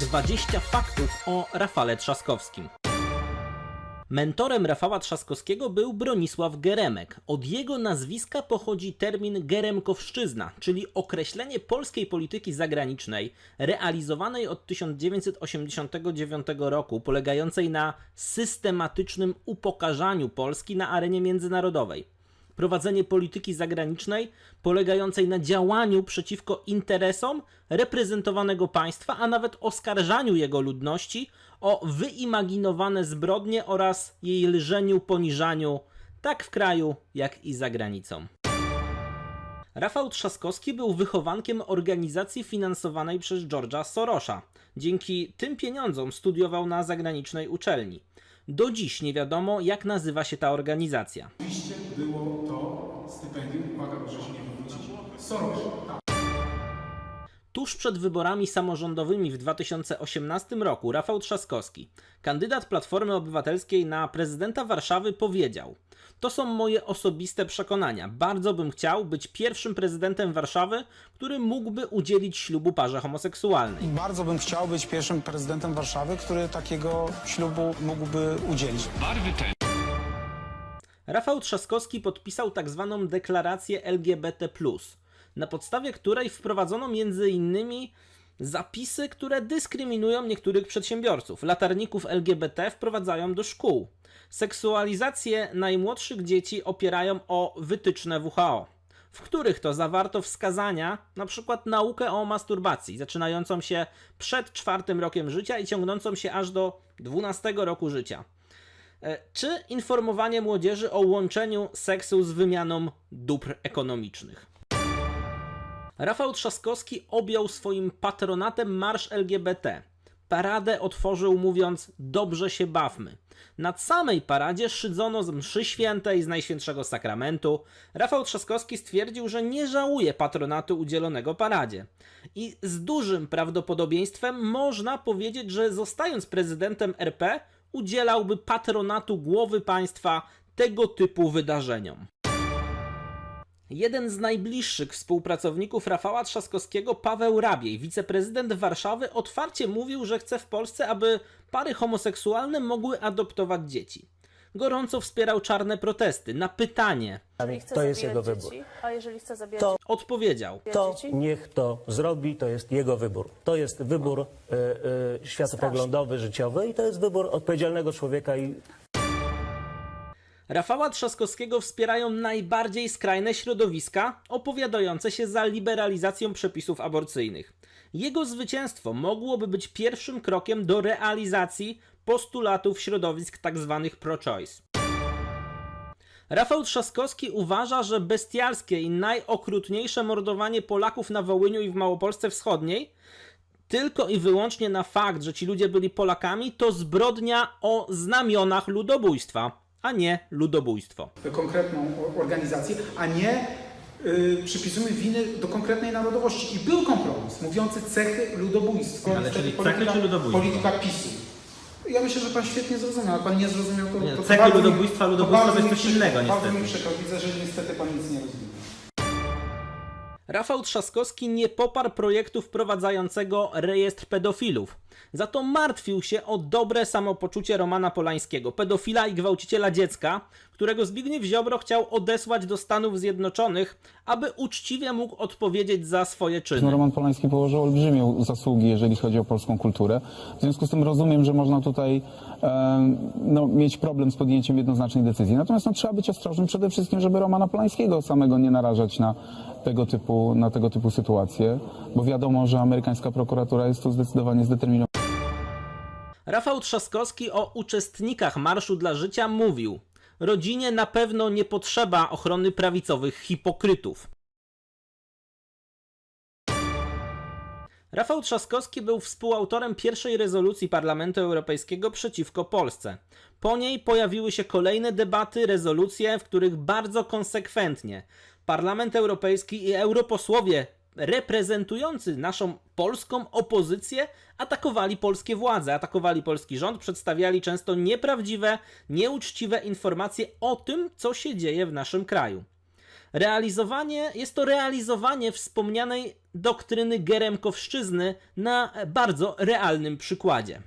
20 faktów o Rafale Trzaskowskim. Mentorem Rafała Trzaskowskiego był Bronisław Geremek. Od jego nazwiska pochodzi termin geremkowszczyzna, czyli określenie polskiej polityki zagranicznej realizowanej od 1989 roku, polegającej na systematycznym upokarzaniu Polski na arenie międzynarodowej prowadzenie polityki zagranicznej polegającej na działaniu przeciwko interesom reprezentowanego państwa, a nawet oskarżaniu jego ludności o wyimaginowane zbrodnie oraz jej lżeniu, poniżaniu, tak w kraju, jak i za granicą. Rafał Trzaskowski był wychowankiem organizacji finansowanej przez George'a Sorosza. Dzięki tym pieniądzom studiował na zagranicznej uczelni. Do dziś nie wiadomo, jak nazywa się ta organizacja. Oczywiście było stypendium, uwaga, proszę się nie wywrócić, Soros. Tuż przed wyborami samorządowymi w 2018 roku Rafał Trzaskowski, kandydat Platformy Obywatelskiej na prezydenta Warszawy, powiedział: To są moje osobiste przekonania. Bardzo bym chciał być pierwszym prezydentem Warszawy, który mógłby udzielić ślubu parze homoseksualnej. Bardzo bym chciał być pierwszym prezydentem Warszawy, który takiego ślubu mógłby udzielić. Rafał Trzaskowski podpisał tzw. deklarację LGBT, na podstawie której wprowadzono m.in. zapisy, które dyskryminują niektórych przedsiębiorców. Latarników LGBT wprowadzają do szkół. Seksualizację najmłodszych dzieci opierają o wytyczne WHO, w których to zawarto wskazania, na naukę o masturbacji, zaczynającą się przed czwartym rokiem życia i ciągnącą się aż do 12 roku życia. E, czy informowanie młodzieży o łączeniu seksu z wymianą dóbr ekonomicznych. Rafał Trzaskowski objął swoim patronatem marsz LGBT. Paradę otworzył mówiąc: Dobrze się bawmy. Na samej paradzie szydzono z mszy świętej z Najświętszego Sakramentu. Rafał Trzaskowski stwierdził, że nie żałuje patronatu udzielonego paradzie. I z dużym prawdopodobieństwem można powiedzieć, że zostając prezydentem RP, udzielałby patronatu głowy państwa tego typu wydarzeniom. Jeden z najbliższych współpracowników Rafała Trzaskowskiego, Paweł Rabiej, wiceprezydent Warszawy, otwarcie mówił, że chce w Polsce, aby pary homoseksualne mogły adoptować dzieci. Gorąco wspierał czarne protesty. Na pytanie Chce To jest zabijać jego wybór. dzieci, A jeżeli chce zabijać To- odpowiedział: To dzieci? niech to zrobi, to jest jego wybór. To jest wybór e, e, światopoglądowy, życiowy i to jest wybór odpowiedzialnego człowieka i Rafała Trzaskowskiego wspierają najbardziej skrajne środowiska opowiadające się za liberalizacją przepisów aborcyjnych. Jego zwycięstwo mogłoby być pierwszym krokiem do realizacji postulatów środowisk tzw. pro-choice. Rafał Trzaskowski uważa, że bestialskie i najokrutniejsze mordowanie Polaków na Wołyniu i w Małopolsce Wschodniej tylko i wyłącznie na fakt, że ci ludzie byli Polakami, to zbrodnia o znamionach ludobójstwa, a nie ludobójstwo. konkretną organizację, a nie y, przypisujemy winy do konkretnej narodowości. I był kompromis mówiący cechy ludobójstwa. Ale czyli polityka- cechy czy ludobójstwo? Polityka PiSu. Ja myślę, że pan świetnie zrozumiał. Jak pan nie zrozumiał, to, Nie, to, cechy bardzo mi- ludobójstwa, to ludobójstwo bardzo to jest mi coś przykro- innego, Bardzo mi niestety. przykro. Widzę, że niestety pan nic nie rozumie. Rafał Trzaskowski nie poparł projektu wprowadzającego rejestr pedofilów. Za to martwił się o dobre samopoczucie Romana Polańskiego, pedofila i gwałciciela dziecka, którego Zbigniew Ziobro chciał odesłać do Stanów Zjednoczonych, aby uczciwie mógł odpowiedzieć za swoje No, czyny. Roman Polański położył olbrzymie zasługi, jeżeli chodzi o polską kulturę. W związku z tym rozumiem, że można tutaj e, no, mieć problem z podjęciem jednoznacznej decyzji. Natomiast no, trzeba być ostrożnym przede wszystkim, żeby Romana Polańskiego samego nie narażać na tego typu, na tego typu sytuacje, bo wiadomo, że amerykańska prokuratura jest tu zdecydowanie zdeterminowana. Rafał Trzaskowski o uczestnikach Marszu dla Życia mówił: Rodzinie na pewno nie potrzeba ochrony prawicowych hipokrytów. Rafał Trzaskowski był współautorem pierwszej rezolucji Parlamentu Europejskiego przeciwko Polsce. Po niej pojawiły się kolejne debaty, rezolucje, w których bardzo konsekwentnie Parlament Europejski i europosłowie reprezentujący naszą polską opozycję atakowali polskie władze, atakowali polski rząd, przedstawiali często nieprawdziwe, nieuczciwe informacje o tym, co się dzieje w naszym kraju. Realizowanie, jest to realizowanie wspomnianej doktryny Geremkowszczyzny na bardzo realnym przykładzie.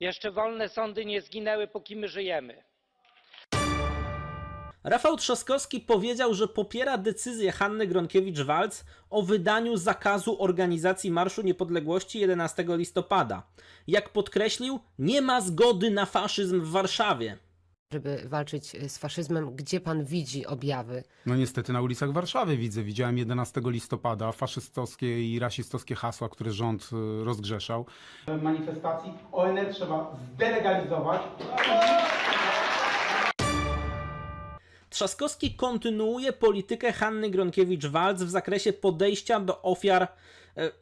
Jeszcze wolne sądy nie zginęły, póki my żyjemy. Rafał Trzaskowski powiedział, że popiera decyzję Hanny Gronkiewicz-Waltz o wydaniu zakazu organizacji Marszu Niepodległości 11 listopada. Jak podkreślił, nie ma zgody na faszyzm w Warszawie. Żeby walczyć e, z faszyzmem, gdzie pan widzi objawy? No niestety na ulicach Warszawy widzę. Widziałem 11 listopada faszystowskie i rasistowskie hasła, które rząd y, rozgrzeszał. Manifestacji ONR trzeba zdelegalizować. Trzaskowski kontynuuje politykę Hanny Gronkiewicz-Waltz w zakresie podejścia do ofiar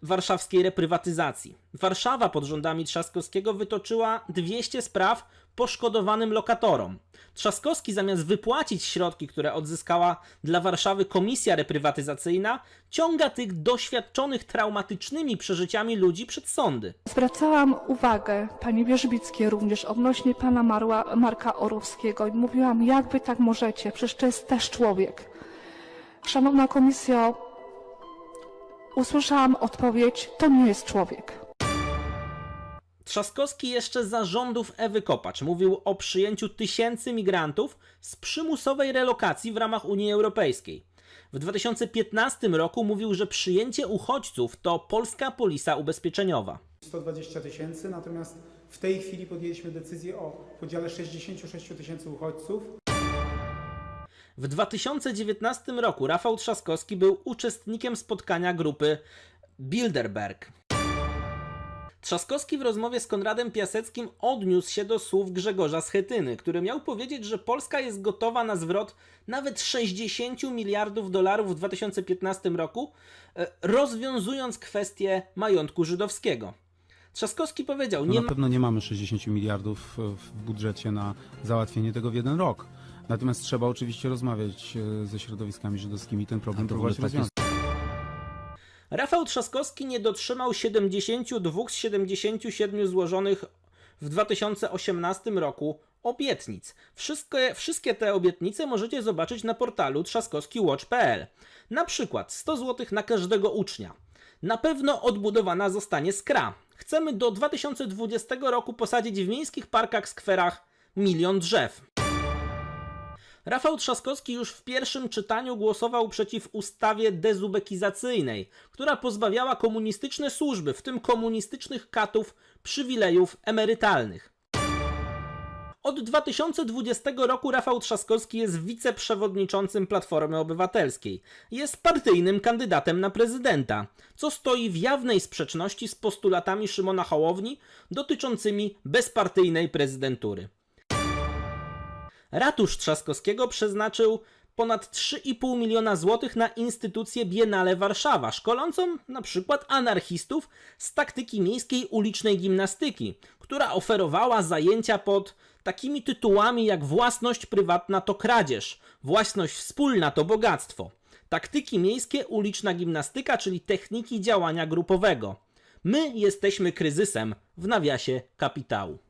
warszawskiej reprywatyzacji. Warszawa pod rządami Trzaskowskiego wytoczyła 200 spraw poszkodowanym lokatorom. Trzaskowski zamiast wypłacić środki, które odzyskała dla Warszawy komisja reprywatyzacyjna, ciąga tych doświadczonych traumatycznymi przeżyciami ludzi przed sądy. Zwracałam uwagę pani Wierzbickiej również odnośnie pana Marła, Marka Orłowskiego i mówiłam, jak wy tak możecie, przecież to jest też człowiek. Szanowna komisjo, usłyszałam odpowiedź, to nie jest człowiek. Trzaskowski jeszcze za rządów Ewy Kopacz mówił o przyjęciu tysięcy migrantów z przymusowej relokacji w ramach Unii Europejskiej. W 2015 roku mówił, że przyjęcie uchodźców to polska polisa ubezpieczeniowa. 120 tysięcy, natomiast w tej chwili podjęliśmy decyzję o podziale 66 tysięcy uchodźców. W 2019 roku Rafał Trzaskowski był uczestnikiem spotkania grupy Bilderberg. Trzaskowski w rozmowie z Konradem Piaseckim odniósł się do słów Grzegorza Schetyny, który miał powiedzieć, że Polska jest gotowa na zwrot nawet 60 miliardów dolarów w 2015 roku, e, rozwiązując kwestię majątku żydowskiego. Trzaskowski powiedział, No nie na pewno nie mamy 60 miliardów w budżecie na załatwienie tego w jeden rok. Natomiast trzeba oczywiście rozmawiać e, ze środowiskami żydowskimi i ten problem próbować rozwiązać. Rafał Trzaskowski nie dotrzymał 72 z 77 złożonych w 2018 roku obietnic. Wszystkie, wszystkie te obietnice możecie zobaczyć na portalu trzaskowskiwatch.pl. Na przykład 100 zł na każdego ucznia. Na pewno odbudowana zostanie skra. Chcemy do 2020 roku posadzić w miejskich parkach, skwerach milion drzew. Rafał Trzaskowski już w pierwszym czytaniu głosował przeciw ustawie dezubekizacyjnej, która pozbawiała komunistyczne służby, w tym komunistycznych katów, przywilejów emerytalnych. Od 2020 roku Rafał Trzaskowski jest wiceprzewodniczącym Platformy Obywatelskiej. Jest partyjnym kandydatem na prezydenta, co stoi w jawnej sprzeczności z postulatami Szymona Hołowni dotyczącymi bezpartyjnej prezydentury. Ratusz Trzaskowskiego przeznaczył ponad 3,5 miliona złotych na instytucję Biennale Warszawa, szkolącą na przykład anarchistów z taktyki miejskiej ulicznej gimnastyki, która oferowała zajęcia pod takimi tytułami jak własność prywatna to kradzież, własność wspólna to bogactwo, taktyki miejskie uliczna gimnastyka, czyli techniki działania grupowego. My jesteśmy kryzysem w nawiasie kapitału.